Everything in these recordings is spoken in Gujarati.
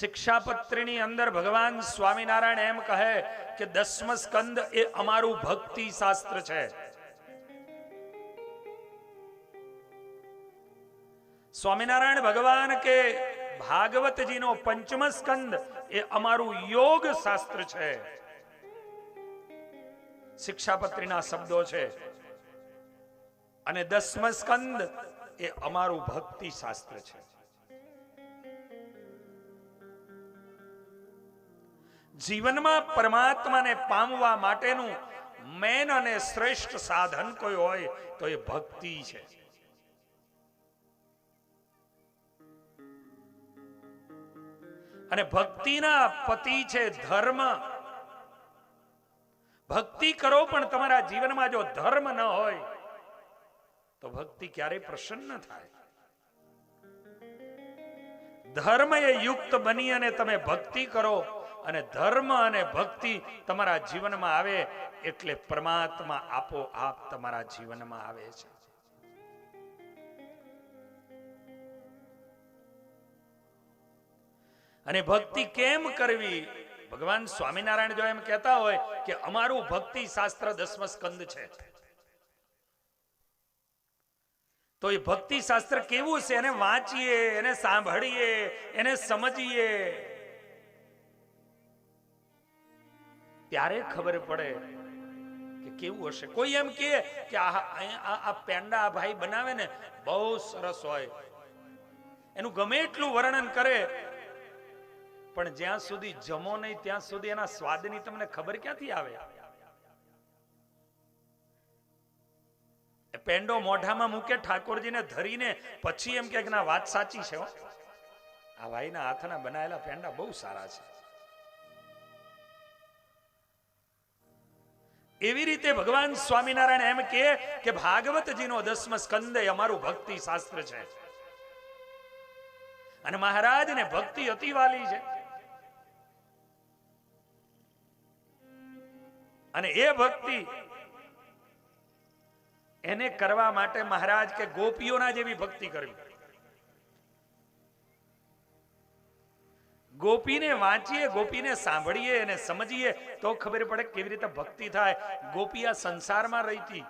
શિક્ષાપત્રીની અંદર ભગવાન સ્વામિનારાયણ એમ કહે કે દસમ સ્કંદ એ અમારું ભક્તિ શાસ્ત્ર છે. સ્વામિનારાયણ ભગવાન કે ભાગવતજીનો પંચમ સ્કંદ એ અમારું યોગ શાસ્ત્ર છે. શિક્ષાપત્રીના શબ્દો છે. અને દસમ સ્કંદ એ અમારું ભક્તિ શાસ્ત્ર છે. જીવનમાં પરમાત્માને પામવા માટેનું મેન અને શ્રેષ્ઠ સાધન કોઈ હોય તો એ ભક્તિ છે. અને ભક્તિના પતિ છે ધર્મ. ભક્તિ કરો પણ તમારા જીવનમાં જો ધર્મ ન હોય, તો ભક્તિ ક્યારેય પ્રસન્ન થાય. ધર્મ એ યુક્ત બની અને તમે ભક્તિ કરો અને ધર્મ અને ભક્તિ તમારા જીવનમાં આવે એટલે પરમાત્મા આપોઆપ તમારા જીવનમાં આવે છે. અને ભક્તિ કેમ કરવી? ભગવાન સ્વામિનારાયણ જો એમ કહેતા હોય કે અમારું ભક્તિ શાસ્ત્ર દસમ સ્કંદ છે. તો એ ભક્તિ શાસ્ત્ર કેવું છે? એને વાંચીએ, એને સાંભળીએ, એને સમજીએ. ત્યારે ખબર પડે કે કેવું હશે. કોઈ એમ કે આ પેંડા ભાઈ બનાવે ને, બહુ સરસ હોય. એનું ગમે એટલું વર્ણન કરે, પણ જ્યાં સુધી જમો નહીં, ત્યાં સુધી એના સ્વાદની તમને ખબર ક્યાંથી આવે? પેંડો મોઢામાં મૂકે, ઠાકોરજીને ધરીને, પછી એમ કે ના, વાત સાચી છે. આ ભાઈના હાથના બનાવેલા પેંડા બહુ સારા છે. એવી રીતે ભગવાન સ્વામિનારાયણ એમ કે કે ભાગવતજીનો દસમ સ્કંદ અમારું ભક્તિ શાસ્ત્ર છે. અને મહારાજને ભક્તિ અતિ વાલી છે. અને એ ભક્તિ એને કરવા માટે મહારાજ કે ગોપીઓના જેવી ભક્તિ કરવી. ગોપીને વાંચીએ, ગોપીને સાંભળીએ અને સમજીએ તો ખબર પડે કેવી રીતે ભક્તિ થાય. ગોપી આ સંસારમાં રહીતી.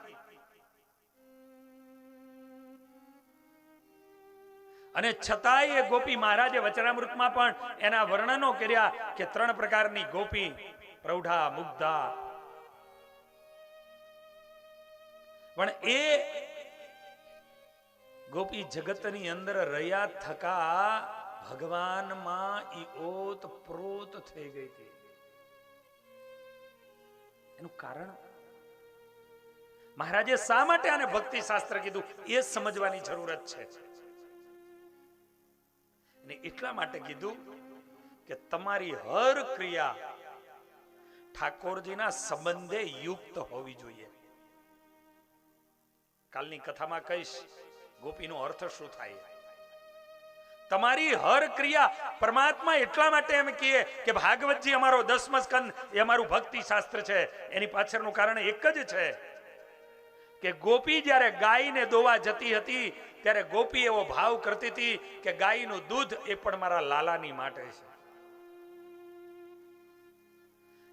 અને છતાંય એ ગોપી મહારાજે વચનામૃતમાં પણ એના વર્ણનો કર્યા કે ત્રણ પ્રકારની ગોપી, પ્રૌઢા, મુગ્ધા. પણ એ ગોપી જગતની અંદર રહ્યા, થકા ભગવાનમાં ઈ ઓત પ્રોત થઈ ગઈ હતી. એનું કારણ? મહારાજે શા માટે આને ભક્તિ શાસ્ત્ર કીધું? એ સમજવાની જરૂરત છે. અને એટલા માટે કીધું કે તમારી હર ક્રિયા ઠાકોરજીના સંબંધે યુક્ત હોવી જોઈએ. કાલની કથામાં કહીશ, ગોપીનો અર્થ શું થાય? તમારી હર ક્રિયા પરમાત્મા એટલા માટે એમ કહીએ કે ભાગવતજી અમારો દસમ સ્કંદ એ અમારું ભક્તિ શાસ્ત્ર છે. એની પાછળનું કારણ એક જ છે કે ગોપી જ્યારે ગાયને દોવા જતી હતી, ત્યારે ગોપી એવો ભાવ કરતી હતી કે ગાયનું દૂધ એ પણ મારા લાલાની માટે છે.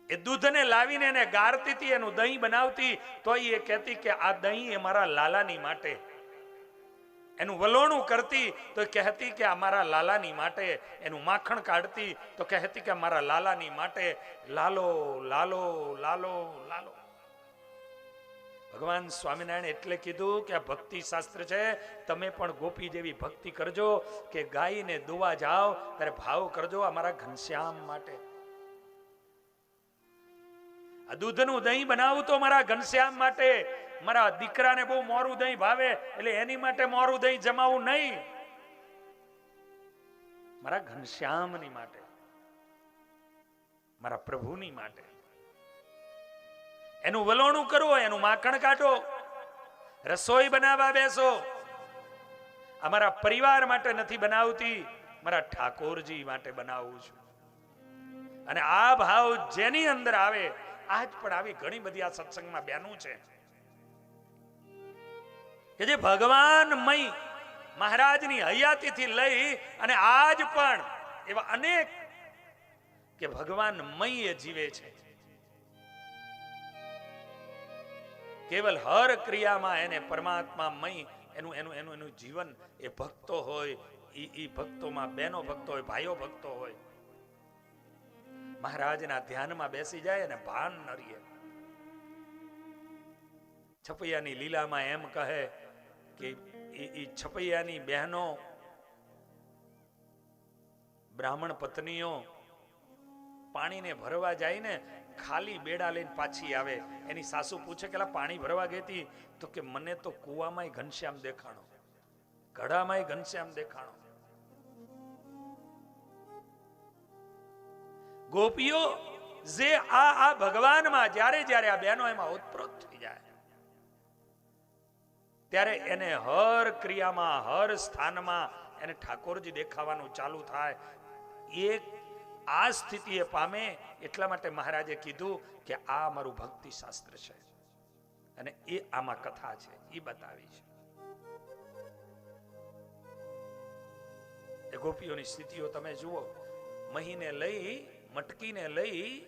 એ દૂધને લાવીને એને ગારતી હતી, એનું દહીં બનાવતી, તો એ કહેતી કે આ દહીં એ મારા લાલાની માટે એનું વલોણું કરતી તો કહેતી કે અમારા લાલાની માટે એનું માખણ કાઢતી તો કહેતી કે અમારા લાલાની માટે લાલો લાલો લાલો લાલો. ભગવાન સ્વામિનારાયણ એટલે કીધું કે આ ભક્તિ શાસ્ત્ર છે. તમે પણ ગોપી જેવી ભક્તિ કરજો કે ગાયને દોવા જાઓ, ત્યારે ભાવ કરજો અમારા ઘનશ્યામ માટે. આ દૂધનું દહીં બનાવું તો મારા ઘનશ્યામ માટે. મારા દીકરાને બહુ મોરું દહીં ભાવે, એટલે એની માટે મોરું દહીં જમાવું નહીં. મારા ઘનશ્યામની માટે, મારા પ્રભુની માટે. એનું વલોણું કરો, એનું માખણ કાઢો, રસોઈ બનાવવા બેસો. અમારા પરિવાર માટે નથી બનાવતી, મારા ઠાકોરજી માટે બનાવું છું. અને આ ભાવ જેની અંદર આવે, આજ પણ આવી ઘણી બધી આ સત્સંગમાં બેનું છે. કે જે ભગવાનમય મહારાજની હયાતીથી લઈ અને આજ પણ એવા અનેક કે ભગવાન મય જીવે છે. કેવલ હર ક્રિયામાં એને પરમાત્મા મય, એનું એનું એનું એનું જીવન એ ભક્તો હોય, ઈ ઈ ભક્તોમાં બહેનો ભક્તો હોય, ભાઈઓ ભક્તો હોય, મહારાજના ધ્યાનમાં બેસી જાય અને ભાન ન છપૈયાની લીલામાં એમ કહે કે એ છપૈયાની બહેનો, બ્રાહ્મણ પત્નીઓ પાણીને ભરવા જાય ને ખાલી બેડા લઈને પાછી આવે. એની સાસુ પૂછે કે પાણી ભરવા ગઈ તો કે, મને તો કુવામાં ઘનશ્યામ દેખાણો. ઘડામાંય ઘનશ્યામ દેખાણો. ગોપીઓ, જે આ આ ભગવાનમાં, જ્યારે જ્યારે આ બહેનો એમાં ઓતપ્રોત થઈ ત્યારે એને હર ક્રિયામાં, હર સ્થાનમાં એને ઠાકોરજી દેખાવાનું ચાલુ થાય. એક આ સ્થિતિ એ પામે એટલા માટે મહારાજે કીધું કે આ અમારું ભક્તિ શાસ્ત્ર છે. અને એ આમાં કથા છે, એ બતાવી છે. એ ગોપીઓની સ્થિતિઓ તમે જુઓ. મહીને લઈ, મટકીને લઈ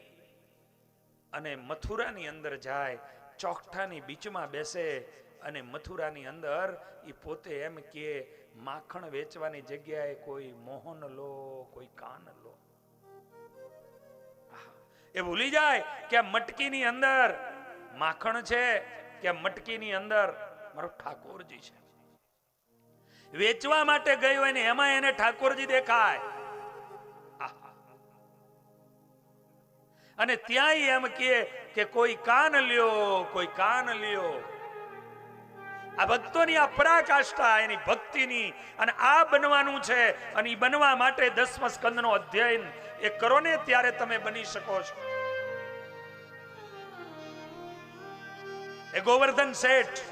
અને મથુરાની અંદર જાય, ચોકઠાની બીચમાં બેસે અને મથુરાની અંદર એ પોતે એમ કે માખણ વેચવાની જગ્યાએ કોઈ મોહન લો, કોઈ કાન લો. એ ભૂલી જાય કે મટકીની અંદર માખણ છે કે મટકીની અંદર મારો ઠાકોરજી છે વેચવા માટે ગયો હોય ને એમાં એને ઠાકોરજી દેખાય. અને ત્યાંય એમ કે કોઈ કાન લ્યો, કોઈ કાન લ્યો આ ભક્તોની આ પરાકાષ્ઠા, એની ભક્તિની અને આ બનવાનું છે અને એ બનવા માટે દસમ સ્કંદનો અધ્યયન એ કરો ને ત્યારે તમે બની શકો છો. એ ગોવર્ધન શેઠ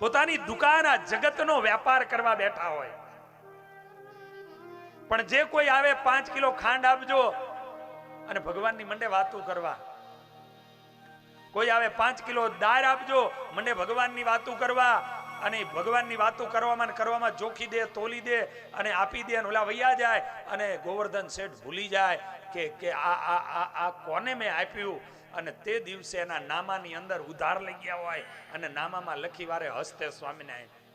પોતાની દુકાન આ જગતનો વ્યાપાર કરવા બેઠા હોય. પણ જે કોઈ આવે પાંચ કિલો ખાંડ આપજો અને ભગવાનની મંડે વાતો કરવા. કોઈ આવે પાંચ કિલો દાળ આપજો, મને ભગવાનની વાતો કરવા અને ભગવાનની વાતો કરવામાં કરવામાં જોખી દે, તોલી દે અને આપી દે અને ઓલા વૈયા જાય અને ગોવર્ધન શેઠ ભૂલી જાય કે કે આ આ આ આ કોને મેં આપ્યું? અને તે દિવસે એના નામાની અંદર ઉધાર લઈ ગયા હોય અને નામામાં લખી વારે હસ્તે સ્વામિનારાયણ.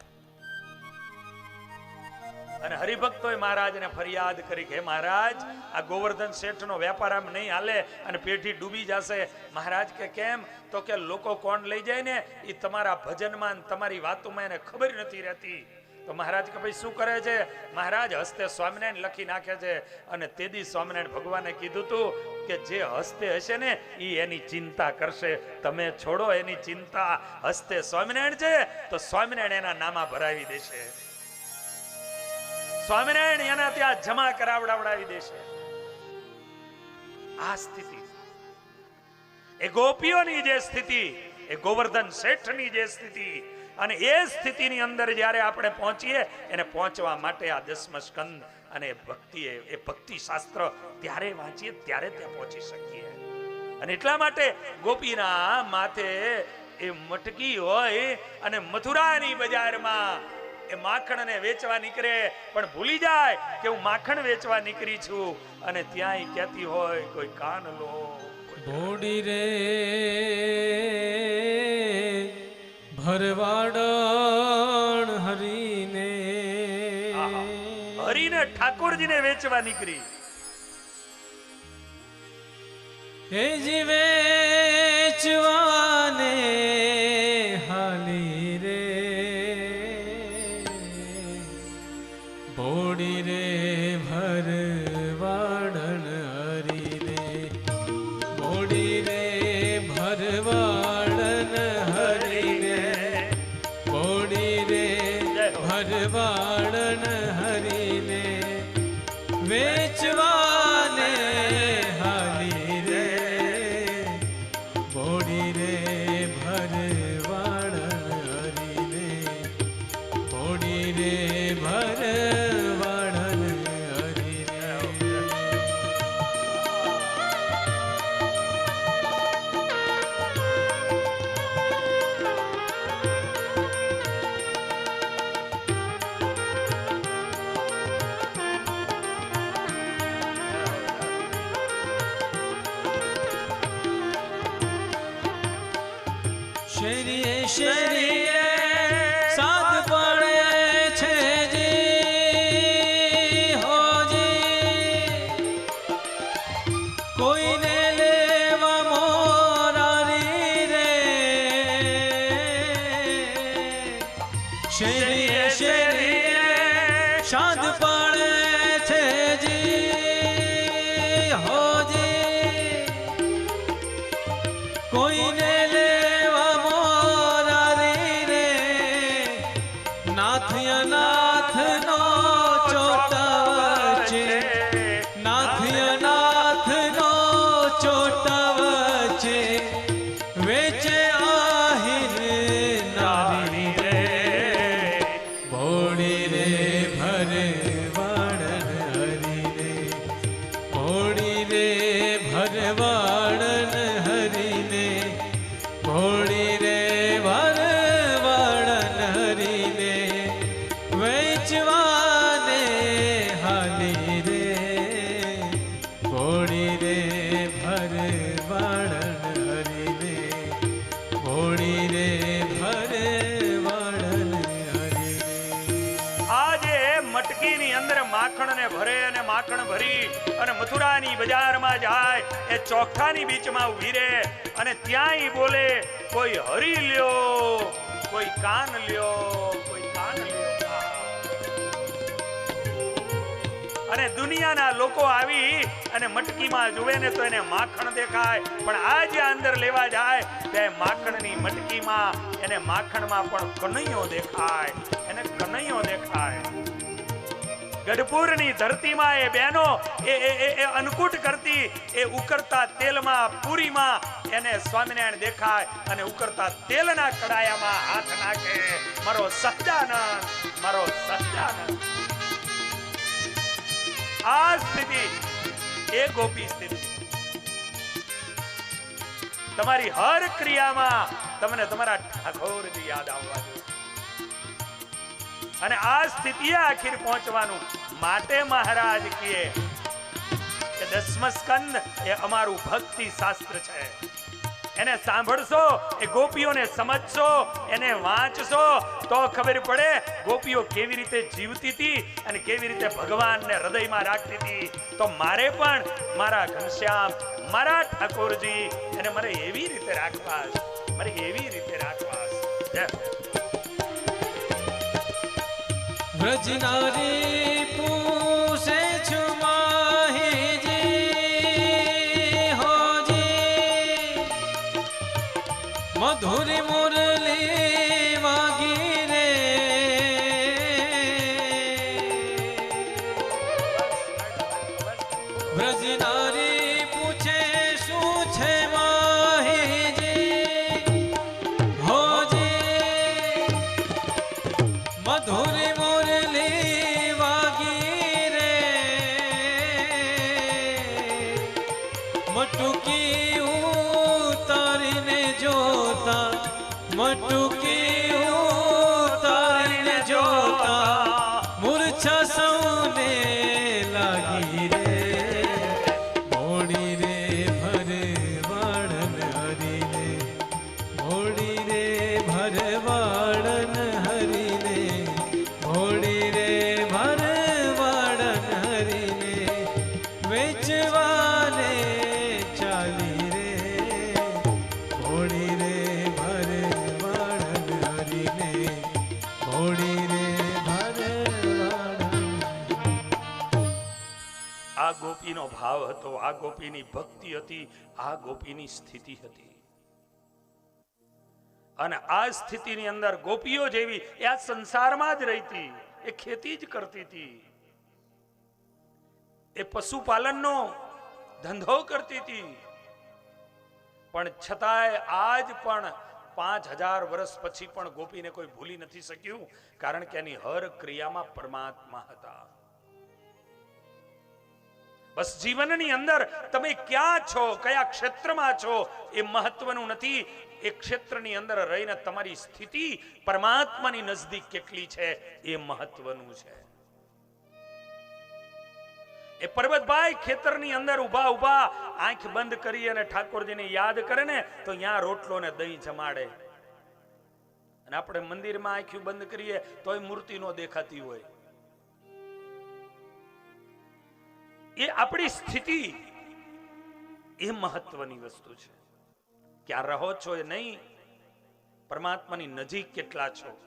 અને હરિભક્તોએ મહારાજને ફરિયાદ કરી કે મહારાજ, આ ગોવર્ધન શેઠનો વેપાર આમ નહીં હાલે અને પેઢી ડૂબી જશે. મહારાજ કે, કેમ? તો કે લોકો કોણ લઈ જાય ને? એ તમારા ભજનમાં તમારી વાતોમાં એને ખબર નથી રહેતી. તો મહારાજ કે, ભાઈ, શું કરે છે? મહારાજ, હસ્તે સ્વામિનારાયણ લખી નાખે છે. અને તેદી સ્વામિનારાયણ ભગવાને કીધું તું કે, જે હસ્તે હશે ને એ એની ચિંતા કરશે. તમે છોડો એની ચિંતા. હસ્તે સ્વામિનારાયણ છે, તો સ્વામિનારાયણ એના નામા ભરાવી દેશે. સ્વામિનારાયણ એના ત્યાં જમા કરાવડાવડાવી દેશે આ સ્થિતિ. એ ગોપીઓની જે સ્થિતિ, એ ગોવર્ધન શેઠની જે સ્થિતિ, અને એ સ્થિતિની અંદર જ્યારે આપણે પહોંચીએ, એને પહોંચવા માટે આ દસમ સ્કંદ અને ભક્તિ, એ ભક્તિ શાસ્ત્ર ત્યારે વાંચીએ, ત્યારે ત્યાં પહોંચી શકીએ. અને એટલા માટે ગોપીના માથે એ મટકી હોય અને મથુરાની બજારમાં એ માખણને વેચવા નીકળે પણ ભૂલી જાય કે હું માખણ વેચવા નીકળી છું. અને ત્યાંય કહેતી હોય કોઈ કાન લો ભોડી રે ભરવાડણ હરીને. હરીને ઠાકોરજીને વેચવા નીકળી. હે જીવે બોડી રે ભરવાડન شری شری ભરી અને મથુરાની બજારમાં જાય, એ ચોખાની બીચમાં ઊભી રહે અને ત્યાંય બોલે, કોઈ હરી લ્યો, કોઈ કાન લ્યો, કોઈ કાન લ્યો. અને દુનિયાના લોકો આવી અને મટકીમાં જુએ ને તો એને માખણ દેખાય, પણ આ જે અંદર લેવા જાય, તે માખણની મટકીમાં, એને માખણમાં પણ કનૈયો દેખાય, એને કનૈયો દેખાય. ગઢપુરની ધરતીમાં એ બહેનો એ એ અન્નકૂટ કરતી, એ ઉકળતા તેલમાં, પૂરીમાં એને સ્વામિનારાયણ દેખાય અને ઉકળતા તેલના કડાયામાં હાથ નાખે. મારો સહજાનંદ મારો સહજાનંદ આ સ્થિતિ, એ ગોપી સ્થિતિ. તમારી હર ક્રિયામાં તમને તમારા ઠાકોરજી યાદ આવવા અને આ સ્થિતિએ આખીર પહોંચવાનું માટે મહારાજ કહે કે દસમ સ્કંદ એ અમારું ભક્તિ શાસ્ત્ર છે એને સાંભળશો, એ ગોપીઓને સમજશો, એને વાંચશો, તો ખબર પડે ગોપીઓ કેવી રીતે જીવતી હતી અને કેવી રીતે ભગવાનને હૃદયમાં રાખતી હતી તો મારે પણ મારા ઘનશ્યામ, મારા ઠાકોરજી, એને મારે એવી રીતે રાખવા. મારે એવી રીતે રાખવા. જય વ્રજનારી ગોપીનો ભાવ હતો, આ ગોપીની ભક્તિ હતી, આ ગોપીની સ્થિતિ હતી. અને આ સ્થિતિની અંદર ગોપીઓ જેવી, એ આ સંસારમાં જ રહીતી, એ ખેતી જ કરતી હતી. એ પશુપાલનનો ધંધો કરતી હતી. પણ છતાંય આજ પણ પાંચ હજાર વર્ષ પછી પણ ગોપીને કોઈ ભૂલી નથી શક્યું, કારણ કે એની હર ક્રિયામાં પરમાત્મા હતા. બસ જીવનની અંદર તમે ક્યાં છો, કયા ક્ષેત્રમાં છો, એ મહત્વનું નથી. એ ક્ષેત્રની અંદર રહીને તમારી સ્થિતિ પરમાત્માની નજદીક કેટલી છે, એ મહત્વનું છે. એ પર્વતભાઈ ખેતરની અંદર ઊભા ઊભા આંખ બંધ કરી અને ઠાકોરજીને યાદ કરે ને, તો ત્યાં રોટલો ને દહીં જમાડે. અને આપણે મંદિરમાં આંખ્યું બંધ કરીએ, તોય મૂર્તિ નો દેખાતી હોય. એ આપણી સ્થિતિ એ મહત્વની વસ્તુ છે. ક્યાં રહો છો એ નહીં, પરમાત્માની નજીક કેટલા છો?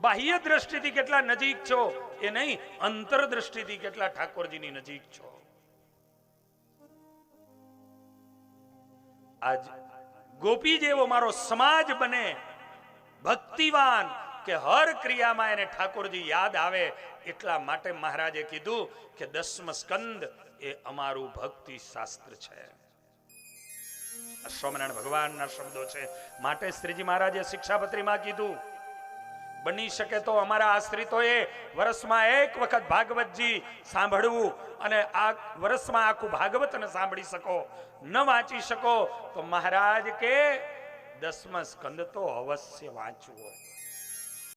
બાહ્ય દ્રષ્ટિથી કેટલા નજીક છો એ નહીં અંતર દ્રષ્ટિથી કેટલા ઠાકોરજીની નજીક છો? આજ ગોપી જેવો મારો સમાજ બને, ભક્તિવાન કે હર ક્રિયામાં એને ઠાકોરજી યાદ આવે એટલા માટે મહારાજે કીધું કે દસમ સ્કંદ એ અમારું ભક્તિ શાસ્ત્ર છે. સ્વામિનારાયણ ભગવાનના શબ્દો છે. માટે શ્રીજી મહારાજે શિક્ષાપત્રીમાં કીધું, બની શકે તો અમારા આશ્રિતોએ વર્ષમાં એક વખત ભાગવતજી સાંભળવું અને આ વર્ષમાં આખું ભાગવતને સાંભળી શકો. ન વાંચી શકો તો મહારાજ કે દસમા સ્કંદ તો અવશ્ય વાંચવો